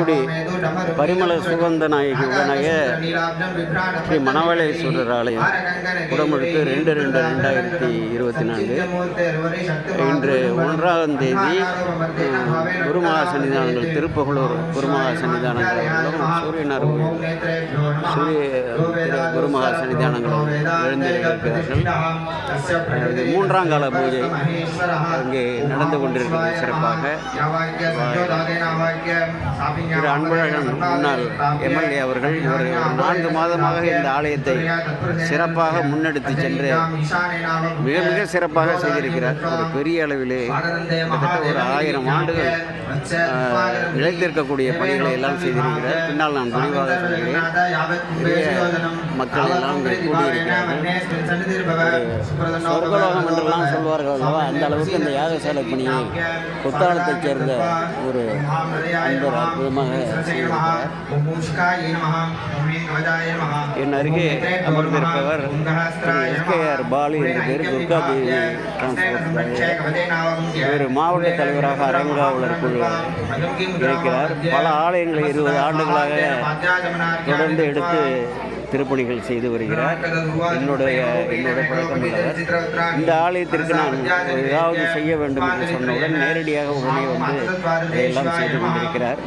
করে பரிமள சுகந்த நாயகி உடனாய ஸ்ரீ மணவாளேஸ்வரர் ஆலயம் குடமுழுக்கு ரெண்டு ரெண்டு ரெண்டாயிரத்தி இருபத்தி நான்கு. இன்று ஒன்றாம் தேதி குருமகா சன்னிதானங்கள் திருப்புகலூர் குருமகா சன்னிதானங்களும் சூரியனார் சூரிய குருமகா சன்னிதானங்களும் எழுந்திருக்கிறார்கள். இது மூன்றாம் கால பூஜை அங்கே நடந்து கொண்டிருக்கிறது சிறப்பாக. திரு அன்பழகன் முன்னாள் எம்எல்ஏ அவர்கள் ஒரு நான்கு மாதமாக இந்த ஆலயத்தை சிறப்பாக முன்னெடுத்து சென்று மிக மிக சிறப்பாக செய்திருக்கிறார். ஒரு பெரிய அளவிலே கிட்டத்தட்ட ஒரு ஆயிரம் ஆண்டுகள் இழைத்திருக்கக்கூடிய பணிகளை எல்லாம் செய்திருக்கிறார். பின்னால் நான் விரிவாக சொல்கிறேன். மக்கள் எல்லாம் சொர்க்கலோகம் என்றெல்லாம் சொல்வார்கள் அல்லவா? அந்த அளவுக்கு இந்த யாகசாலை பணியை குத்தாலத்தைச் சேர்ந்த ஒரு அன்பர் அற்புதமாக என் அருகே அமர்ந்திருப்பவர் திரு எஸ்கேஆர் பாலு என்ற பேர் துர்கா தேவி டிரான்ஸ்போர்ட் இவர் மாவட்ட தலைவராக அரங்காவலர் குழு இருக்கிறார். பல ஆலயங்களை இருபது ஆண்டுகளாக தொடர்ந்து எடுத்து திருப்பணிகள் செய்து வருகிறார். என்னுடைய என்னுடைய பழக்கம் உள்ளவர். இந்த ஆலயத்திற்கு நான் ஏதாவது செய்ய வேண்டும் என்று சொன்னவுடன் நேரடியாக உடனே வந்து இதையெல்லாம் செய்து கொண்டிருக்கிறார்.